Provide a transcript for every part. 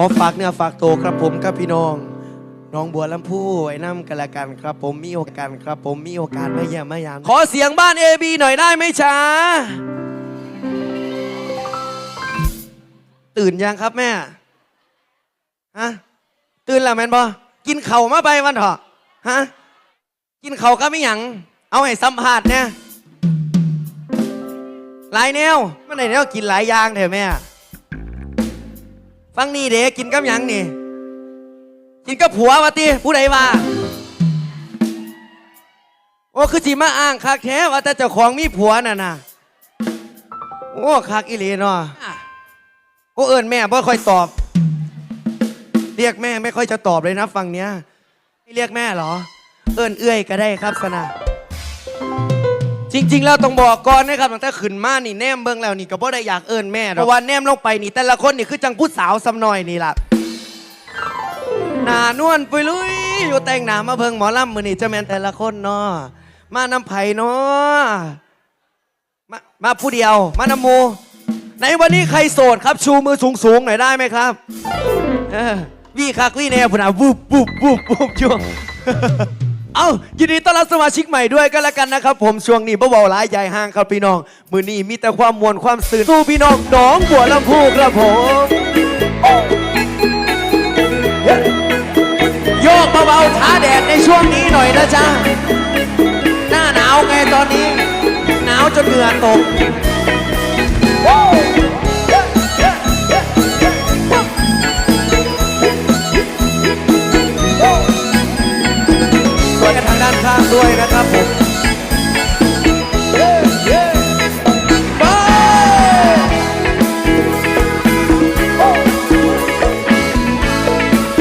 ขอฝากเนื้อฝากตัวครับผมกับพี่น้องน้องบัวลำพูไว้น้ำกันละกันครับ ผมมีโอกาสครับ ผมมีโอกาสไมาเยี่ยมมายามขอเสียงบ้านเอบีหน่อยได้ไหมช้าตื่นยังครับแม่ฮะตื่นแล้วแมนบอกินเข่ามาไปวันเถอะฮะกินเข่าก็ไม่หยังเอาให้สัมผัสเนี่ยหลายแนวมันไหนแนวกินหลายอย่างเถอะแม่ ฟังนี่เด็กกินกับหยังนี่ กินกับผัววะตีผู้ใดว่าโอ้คือจีมาอ้างคักแท้ว่าแต่เจ้าของมีผัวน่ะนะโอ้คักอีหลีเนาะโอ้เอิญแม่บ่ค่อยตอบ เรียกแม่ไม่ค่อยจะตอบเลยนะ ฟังเนี้ยไม่เรียกแม่เหรอ เอิญเอื้อยก็ได้ครับสนะจ ริง ๆ แล้วต้องบอกก่อนนะครับตั้งแต่ขึ้นมานี่แนมเบิ่งแล้วนี่ก็บ่ได้อยากเอิญแม่หรอกเพราะว่าแนมลงไปนี่แต่ละคนนี่คือจังผู้สาวซ้ำหน่อยนี่ล่ะหนานวลปุยลุยอยู่แต่งหนามาเบิ่งหมอลำมือนี่จะแมนแต่ละคนเนาะมาน้ำไผ่เนาะมามาผู้เดียว มาน้ำหมูไหนวันนี้ใครโสดครับ ชูมือสูงๆหน่อยได้ไหมครับวี่คักวี่แน่พุ่นอะวูบวูบวูบวูบช่วง เอายินดีต้อนรับสมาชิกใหม่ด้วยกันแล้วกันนะครับ ผมช่วงนี้เบาๆหลายใหญ่ห้างครับพี่น้อง มือนี้มีแต่ความมวลความสื่นสู้พี่น้องหน้องบัวลำพูครับผมโยกเบาๆท้าแดดในช่วงนี้หน่อยนะจ๊ะหน้าหนาวไงตอนนี้ หนาวจนเหงื่อตก ครับผม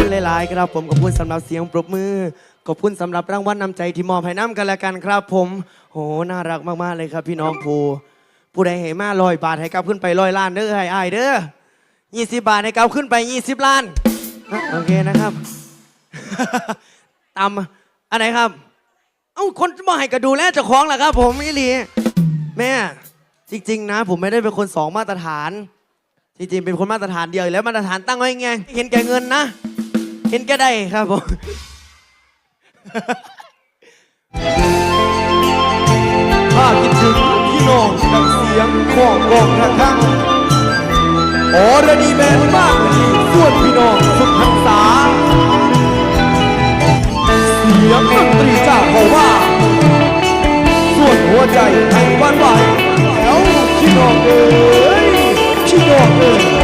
ไปหลายครับผมขอบคุณสำหรับเสียงปรบมือขอบคุณสำหรับรางวัลนำใจที่มอบให้น้ำกันและกันครับ ผมโหน่ารักมากๆเลยครับ พี่น้องภูผู้ใดให้มาลอยบาทให้กลับขึ้นไปลอยล้านเด้อให้อายเด้อยี่สิบบาทให้กลับขึ้นไปยี่สิบล้านโอเคนะครับตามอันไหนครับ เอ้าคนมาให้ก็ดูแลเจ้าของแหละครับ ผมอีหลีแม่ จริง ๆ นะ ผมไม่ได้เป็นคนสองมาตรฐาน จริงๆ เป็นคนมาตรฐานเดียวอยู่แล้วมาตรฐานตั้งไว้ไงเห็นแก่เงินนะ เห็นแก่ได้ครับผมถ้าคิดถึงพี่น้องกับเสียงของกองระฆังออรดีแมนมากดีส่วนพี่น้องสุดพรรษา วันไหวแล้วชิโนเอ้ยชิโนเอ้ย